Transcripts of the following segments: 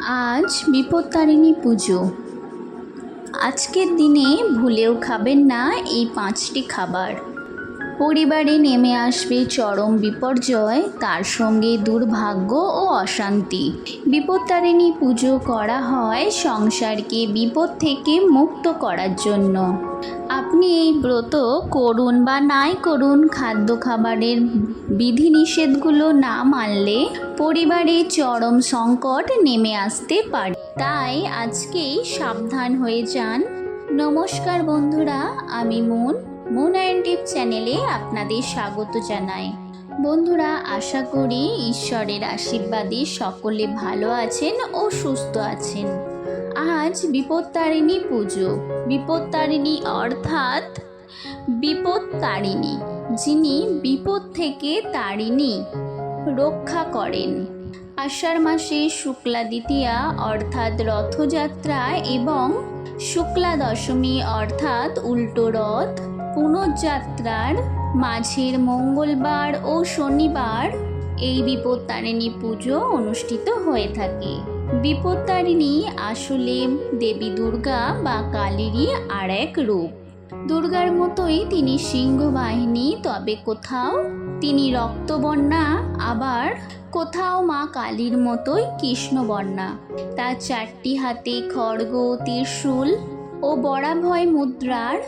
আজ বিপত্তারিণী পুজো। আজকের দিনে ভুলেও খাবেন না এই পাঁচটি খাবার। পরিবারে নেমে আসবে চরম বিপর্যয়, তার সঙ্গে দুর্ভাগ্য ও অশান্তি। বিপত্তারিণী পুজো করা হয় সংসারকে বিপদ থেকে মুক্ত করার জন্য। আপনি এই ব্রত করুন বা নাই করুন, খাদ্য খাবারের বিধিনিষেধগুলো না মানলে পরিবারে চরম সংকট নেমে আসতে পারে। তাই আজকেই সাবধান হয়ে যান। নমস্কার বন্ধুরা, আমি মুন। মুন অ্যান্ড টিপ চ্যানেলে আপনাদের স্বাগত জানাই। বন্ধুরা, আশা করি ঈশ্বরের আশীর্বাদে সকলে ভালো আছেন ও সুস্থ আছেন। আজ বিপত্তারিণী পুজো। বিপত্তারিণী অর্থাৎ বিপত্তারিণী যিনি বিপদ থেকে তারিণী রক্ষা করেন। আষাঢ় মাসে শুক্লা দ্বিতীয়া অর্থাৎ রথযাত্রা এবং শুক্লা দশমী অর্থাৎ উল্টো রথ পুনর্যাত্রার মাঝের মঙ্গলবার ও শনিবার এই বিপত্তারিণী পুজো অনুষ্ঠিত হয়ে থাকে। বিপত্তারিণী আসলে দেবী দুর্গা বা কালীরই আর এক রূপ। দুর্গার মতোই তিনি সিংহ বাহিনী তবে কোথাও তিনি রক্তবর্ণা, আবার কোথাও মা কালীর মতোই কৃষ্ণবর্ণা। তার চারটি হাতে খড়গ, ত্রিশূল ও বরাভয় মুদ্রার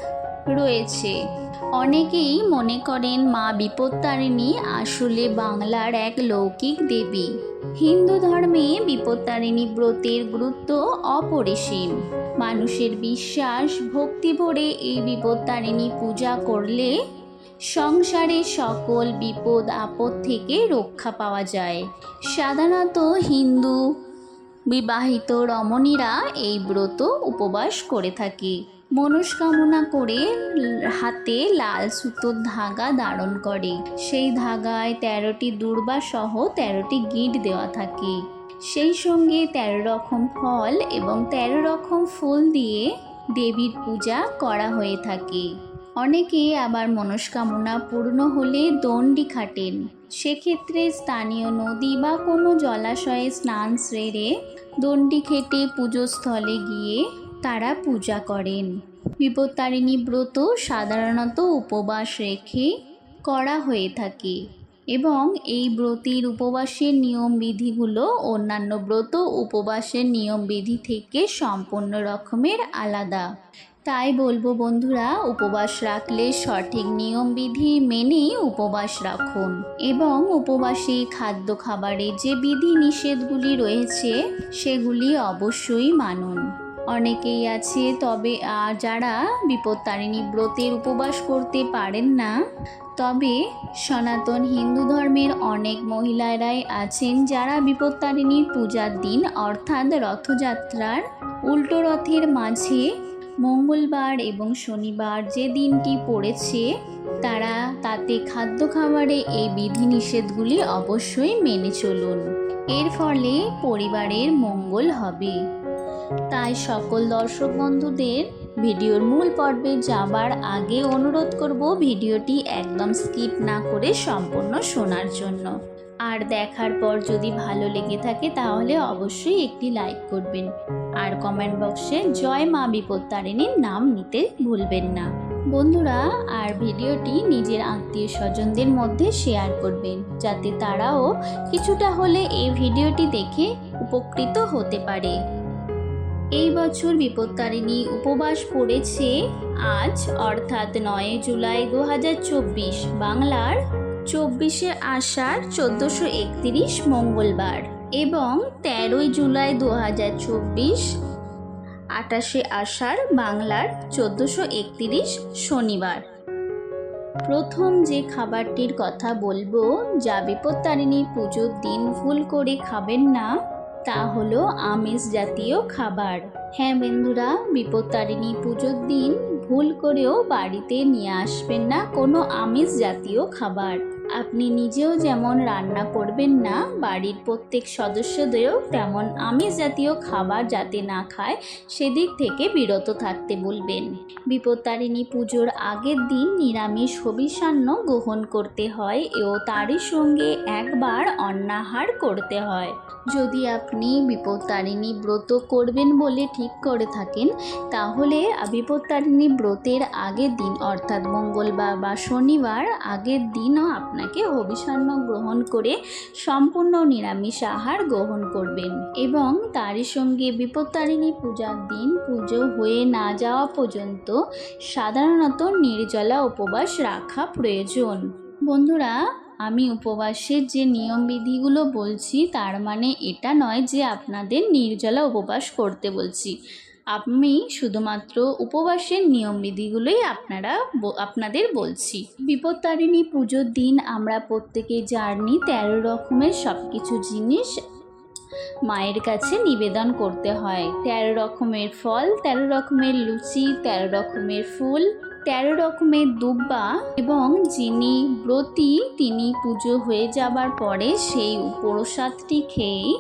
রয়েছে। অনেকেই মনে করেন মা বিপত্তারিণী আসলে বাংলার এক লৌকিক দেবী। হিন্দু ধর্মে বিপত্তারিণী ব্রতের গুরুত্ব অপরিসীম। মানুষের বিশ্বাস, ভক্তি ভরে এই বিপত্তারিণী পূজা করলে সংসারে সকল বিপদ আপদ থেকে রক্ষা পাওয়া যায়। সাধারণত হিন্দু বিবাহিত রমণীরা এই ব্রত উপবাস করে থাকে। মনস্কামনা করে হাতে লাল সুতোর ধাগা ধারণ করে। সেই ধাগায় তেরোটি দুর্বা সহ তেরোটি গিঁট দেওয়া থাকে। সেই সঙ্গে তেরো রকম ফল এবং তেরো রকম ফুল দিয়ে দেবীর পূজা করা হয়ে থাকে। অনেকে আবার মনস্কামনা পূর্ণ হলে দণ্ডি খাটেন। সেক্ষেত্রে স্থানীয় নদী বা কোনো জলাশয়ে স্নান সেরে দণ্ডি খেটে পুজোস্থলে গিয়ে তারা পূজা করেন। বিপত্তারিণী ব্রত সাধারণত উপবাস রেখে করা হয়ে থাকে এবং এই ব্রতের উপবাসের নিয়ম বিধিগুলো অন্যান্য ব্রত উপবাসের নিয়ম বিধি থেকে সম্পূর্ণ রকমের আলাদা। তাই বলব বন্ধুরা, উপবাস রাখলে সঠিক নিয়ম বিধি মেনে উপবাস রাখুন এবং উপবাসে খাদ্য খাবারে যে বিধি নিষেধগুলি রয়েছে, সেগুলি অবশ্যই মানুন। অনেকেই আছে, তবে যারা বিপত্তারিণী ব্রতের উপবাস করতে পারেন না, তবে সনাতন হিন্দু ধর্মের অনেক মহিলারাই আছেন যারা বিপত্তারিণীর পূজার দিন, অর্থাৎ রথযাত্রার উল্টো রথের মাঝে মঙ্গলবার এবং শনিবার যে দিনটি পড়েছে, তারা তাতে খাদ্য খাবারে এই বিধিনিষেধগুলি অবশ্যই মেনে চলুন। এর ফলে পরিবারের মঙ্গল হবে। তাই সকল দর্শক বন্ধুদের ভিডিওর মূল পর্বে যাবার আগে অনুরোধ করব ভিডিওটি একদম স্কিপ না করে সম্পূর্ণ শোনার জন্য। আর দেখার পর যদি ভালো লেগে থাকে তাহলে অবশ্যই একটি লাইক করবেন। আর কমেন্ট বক্সে জয় মা বিপত্তারিণীর নাম নিতে ভুলবেন না। বন্ধুরা, আর ভিডিওটি নিজের আত্মীয় স্বজনদের মধ্যে শেয়ার করবেন, যাতে তারাও কিছুটা হলে এই ভিডিওটি দেখে উপকৃত হতে পারে। এই বছর বিপত্তারিণী উপবাস পড়েছে আজ, অর্থাৎ নয় জুলাই দু হাজার চব্বিশ, বাংলার চব্বিশে আষাঢ় চোদ্দোশো একতিরিশ মঙ্গলবার এবং তেরোই জুলাই দু হাজার চব্বিশ আটাশে আষাঢ় বাংলার চোদ্দোশো একতিরিশ শনিবার। প্রথম যে খাবারটির কথা বলব, যা বিপত্তারিণী পুজোর দিন ভুল করে খাবেন না তা হলো আমিষ জাতীয় খাবার। হ্যাঁ বন্ধুরা, বিপত্তারিণী পুজোর দিন ভুল করেও বাড়িতে নিয়ে আসবেন না কোনো আমিষ জাতীয় খাবার। আপনি নিজেও যেমন রান্না করবেন না, বাড়ির প্রত্যেক সদস্যদেরও তেমন আমিষ জাতীয় খাবার যাতে না খায়, সেদিক থেকে বিরত থাকতে বলবেন। বিপত্তারিণী পুজোর আগের দিন নিরামিষ হবিষান্ন গ্রহণ করতে হয় ও তারই সঙ্গে একবার অন্নাহার করতে হয়। যদি আপনি বিপত্তারিণী ব্রত করবেন বলে ঠিক করে থাকেন, তাহলে বিপত্তারিণী ব্রতের আগের দিন, অর্থাৎ মঙ্গলবার বা শনিবার আগের দিনও আপনাকে হবিষান্ন গ্রহণ করে সম্পূর্ণ নিরামিষ আহার গ্রহণ করবেন এবং তারই সঙ্গে বিপত্তারিণী পূজার দিন পুজো হয়ে না যাওয়া পর্যন্ত সাধারণত নির্জলা উপবাস রাখা প্রয়োজন। বন্ধুরা, আমি উপবাসের যে নিয়মবিধিগুলো বলছি, তার মানে এটা নয় যে আপনাদের নির্জলা উপবাস করতে বলছি। আমি শুধুমাত্র উপবাসের নিয়মবিধিগুলোই আপনারা আপনাদের বলছি। বিপত্তারিণী পুজোর দিন আমরা প্রত্যেকে জার্নি, তেরো রকমের সব কিছু জিনিস মায়ের কাছে নিবেদন করতে হয়। তেরো রকমের ফল, তেরো রকমের লুচি, তেরো রকমের ফুল, তেরো রকমের দুব্বা এবং যিনি ব্রতী, তিনি পুজো হয়ে যাবার পরে সেই প্রসাদটি খেয়েই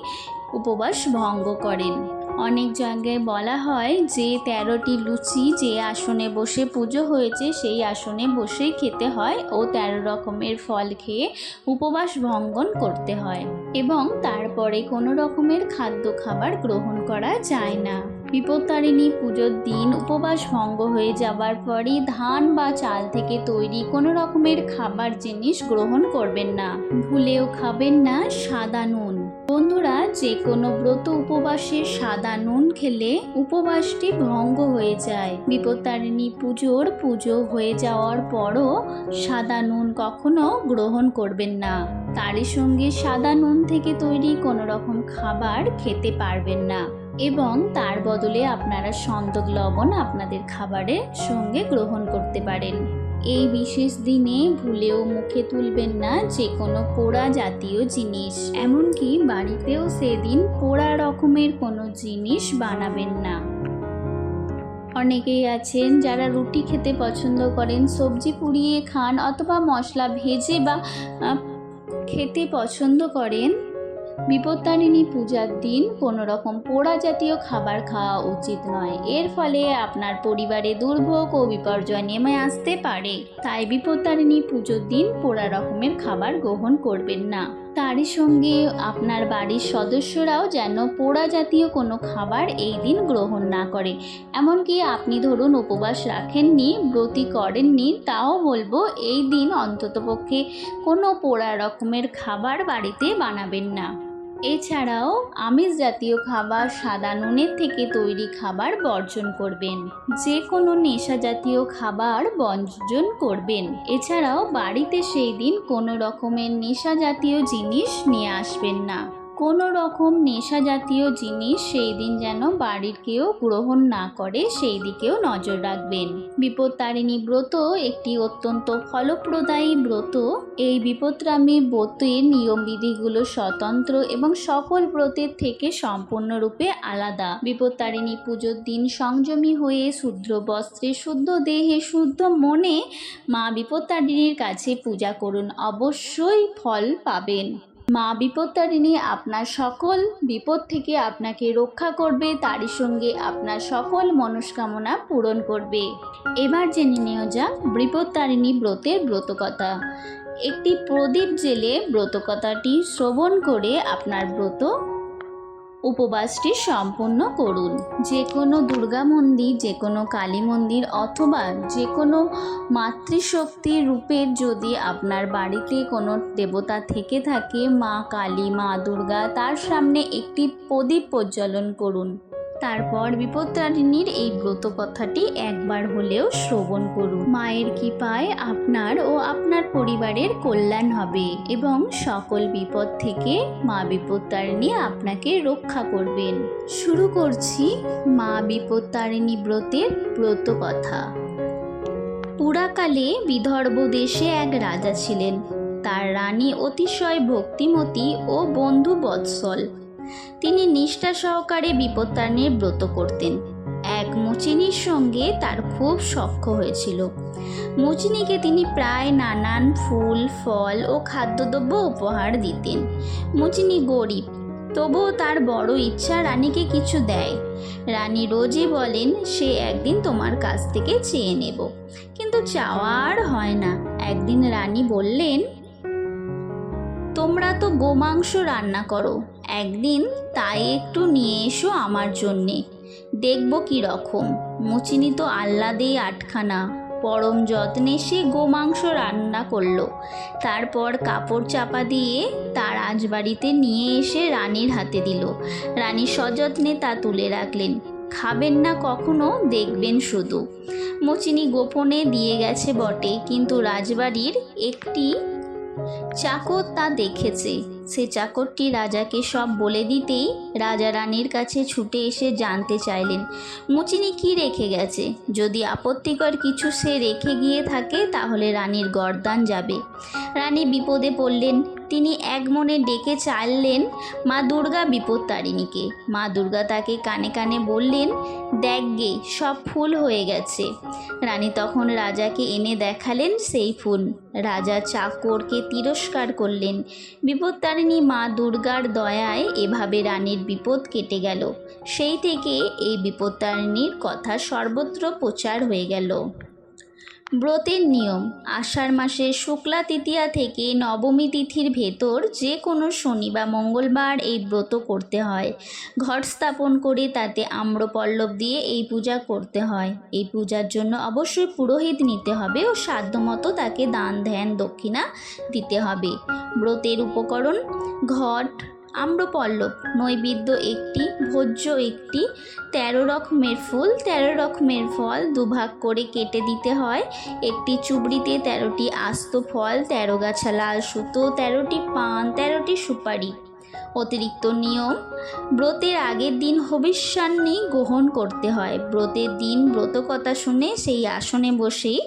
উপবাস ভঙ্গ করেন। অনেক জায়গায় বলা হয় যে তেরোটি লুচি যে আসনে বসে পুজো হয়েছে, সেই আসনে বসেই খেতে হয় ও তেরো রকমের ফল খেয়ে উপবাস ভঙ্গন করতে হয় এবং তারপরে কোনো রকমের খাদ্য খাবার গ্রহণ করা যায় না। বিপত্তারিণী পুজোর দিন উপবাস ভঙ্গ হয়ে যাবার পরই ধান বা চাল থেকে তৈরি কোনো রকমের খাবার জিনিস গ্রহণ করবেন না। ভুলেও খাবেন না সাদা নুন। বন্ধুরা যে কোনো ব্রত উপবাসে সাদা নুন খেলে উপবাসটি ভঙ্গ হয়ে যায়। বিপত্তারিণী পুজোর পুজো হয়ে যাওয়ার পরও সাদা নুন কখনো গ্রহণ করবেন না। তারই সঙ্গে সাদা নুন থেকে তৈরি কোনো রকম খাবার খেতে পারবেন না এবং তার বদলে আপনারা সন্দক লবণ আপনাদের খাবারের সঙ্গে গ্রহণ করতে পারেন। এই বিশেষ দিনে ভুলেও মুখে তুলবেন না যে কোনো পোড়া জাতীয় জিনিস। এমনকি বাড়িতেও সেদিন পোড়া রকমের কোনো জিনিস বানাবেন না। অনেকেই আছেন যারা রুটি খেতে পছন্দ করেন, সবজি পুড়িয়ে খান অথবা মশলা ভেজে বা খেতে পছন্দ করেন। বিপত্তারিণী পূজার দিন কোনো রকম পোড়া জাতীয় খাবার খাওয়া উচিত নয়। এর ফলে আপনার পরিবারে দুর্ভোগ ও বিপর্যয় নেমে আসতে পারে। তাই বিপত্তারিণী পুজোর দিন পোড়া রকমের খাবার গ্রহণ করবেন না। তারই সঙ্গে আপনার বাড়ির সদস্যরাও যেন পোড়া জাতীয় কোনো খাবার এই দিন গ্রহণ না করে। এমনকি আপনি ধরুন উপবাস রাখেননি, ব্রতি করেননি, তাও বলব এই দিন অন্ততপক্ষে কোনো পোড়া রকমের খাবার বাড়িতে বানাবেন না। এছাড়াও আমিষ জাতীয় খাবার সাদা নুনের থেকে তৈরি খাবার বর্জন করবেন। যে কোনো নেশা জাতীয় খাবার বর্জন করবেন। এছাড়াও বাড়িতে সেই দিন কোনো রকমের নেশা জাতীয় জিনিস নিয়ে আসবেন না। কোনো রকম নেশা জাতীয় জিনিস সেই দিন যেন বাড়ির কেউ গ্রহণ না করে, সেই দিকেও নজর রাখবেন। বিপত্তারিণী ব্রত একটি অত্যন্ত ফলপ্রদায়ী ব্রত। এই বিপত্রামী ব্রতের নিয়মবিধিগুলো স্বতন্ত্র এবং সকল ব্রতের থেকে সম্পূর্ণরূপে আলাদা। বিপত্তারিণী পুজোর দিন সংযমী হয়ে শুদ্ধ বস্ত্রে, শুদ্ধ দেহে, শুদ্ধ মনে মা বিপত্তারিণীর কাছে পূজা করুন। অবশ্যই ফল পাবেন। মা বিপত্তারিণী আপনার সকল বিপদ থেকে আপনাকে রক্ষা করবে, তারই সঙ্গে আপনার সকল মনস্কামনা পূরণ করবে। এবার জেনে নেওয়া যাক বিপত্তারিণী ব্রতের ব্রতকথা। একটি প্রদীপ জেলে ব্রতকথাটি শ্রবণ করে আপনার ব্রত উপবাসটি সম্পূর্ণ করুন। যে কোনো দুর্গা মন্দির, যে কোনো কালী মন্দির অথবা যে কোনো মাতৃশক্তি রূপের যদি আপনার বাড়িতে কোনো দেবতা থেকে থাকে, মা কালী, মা দুর্গা, তার সামনে একটি প্রদীপ প্রজ্বলন করুন। তারপর বিপত্তারিণীর এই ব্রত কথাটি একবার হলেও শ্রবণ করুন। মায়ের কৃপায় আপনার ও আপনার পরিবারের কল্যাণ হবে এবং সকল বিপদ থেকে মা বিপত্তারিণী আপনাকে রক্ষা করবেন। শুরু করছি মা বিপত্তারিণী ব্রতের ব্রত কথা পুরাকালে বিদর্ভ দেশে এক রাজা ছিলেন। তার রানী অতিশয় ভক্তিমতী ও বন্ধু বৎসল। তিনি নিষ্ঠা সহকারে বিপত্তারিণীর ব্রত করতেন। এক মুচিনির সঙ্গে তার খুব সখ্য হয়েছিল। মুচিনিকে তিনি প্রায় নানান ফুল, ফল ও খাদ্যদ্রব্য উপহার দিতেন। মুচিনি গরিব, তবুও তার বড় ইচ্ছা রানীকে কিছু দেয়। রানী রোজই বলেন, সে একদিন তোমার কাছ থেকে চেয়ে নেব। কিন্তু চাওয়া আর হয় না। একদিন রানী বললেন, তোমরা তো গোমাংস রান্না করো একদিন তাই একটু নিয়ে এসো আমার জন্যে। দেখব কি রকম। মুচিনি তো আহ্লাদেই আটখানা। পরম যত্নে সে গোমাংস রান্না করল। তারপর কাপড় চাপা দিয়ে তার রাজবাড়িতে নিয়ে এসে রানীর হাতে দিল। রানী সযত্নে তা তুলে রাখলেন। খাবেন না কখনো, দেখবেন শুধু। মুচিনি গোপনে দিয়ে গেছে বটে, কিন্তু রাজবাড়ির একটি চাকর তা দেখেছে। সে চাকরটি রাজাকে সব বলে দিতেই রাজা রানীর কাছে ছুটে এসে জানতে চাইলেন, মুচিনি কি রেখে গেছে? যদি আপত্তিকর কিছু সে রেখে গিয়ে থাকে, তাহলে রানীর গরদান যাবে। রানী বিপদে পড়লেন। তিনি এক মনে ডেকে চাইলেন মা দুর্গা বিপদ তারিণীকে মা দুর্গা তাকে কানে কানে বললেন, দেখ গে, সব ফুল হয়ে গেছে। রানী তখন রাজাকে এনে দেখালেন সেই ফুল। রাজা চাকরকে তিরস্কার করলেন। বিপত্তারিণী মা দুর্গার দয়ায় এভাবে রানীর বিপদ কেটে গেল। সেই থেকে এই বিপত্তারিণীর কথা সর্বত্র প্রচার হয়ে গেল। ব্রতের নিয়ম। আষাঢ় মাসের শুক্লা তৃতীয়া থেকে নবমী তিথির ভেতর যে কোনো শনি বা মঙ্গলবার এই ব্রত করতে হয়। ঘট স্থাপন করে তাতে আম্রপল্লব দিয়ে এই পূজা করতে হয়। এই পূজার জন্য অবশ্যই পুরোহিত নিতে হবে ও সাধ্যমতো তাকে দান, ধ্যান, দক্ষিণা দিতে হবে। ব্রতের উপকরণ ঘট আম্রপল্লব নৈবেদ্য একটি, ভোজ্য একটি, তেরো রকমের ফুল, তেরো রকমের ফল দুভাগ করে কেটে দিতে হয়। একটি চুবড়িতে তেরোটি আস্ত ফল, তেরো গাছা লাল সুতো, তেরোটি পান, তেরোটি সুপারি। অতিরিক্ত নিয়ম। ব্রতের আগের দিন হবিষ্যান্নি গ্রহণ করতে হয়। ব্রতের দিন ব্রতকথা শুনে সেই আসনে বসেই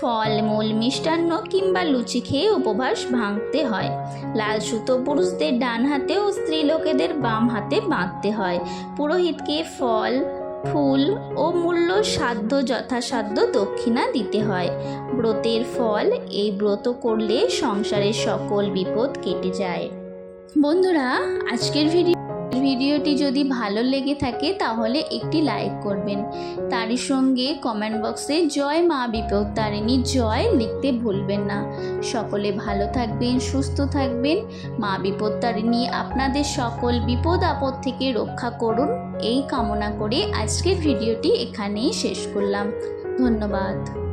ফল, মূল, মিষ্টান্ন কিংবা লুচি খেয়ে উপবাস ভাঙতে হয়। লাল সুতো পুরুষদের ডান হাতে ও স্ত্রীলোকেদের বাম হাতে বাঁধতে হয়। পুরোহিতকে ফল, ফুল ও মূল্য সাধ্য যথাসাধ্য দক্ষিণা দিতে হয়। ব্রতের ফল, এই ব্রত করলে সংসারের সকল বিপদ কেটে যায়। বন্ধুরা, আজকের ভিডিও ভিডিওটি যদি ভালো লেগে থাকে, তাহলে একটি লাইক করবেন। তারই সঙ্গে কমেন্ট বক্সে জয় মা বিপত্তারিণী জয় লিখতে ভুলবেন না। সকলে ভালো থাকবেন, সুস্থ থাকবেন। মা বিপত্তারিণী আপনাদের সকল বিপদ আপদ থেকে রক্ষা করুন। এই কামনা করে আজকের ভিডিওটি এখানেই শেষ করলাম। ধন্যবাদ।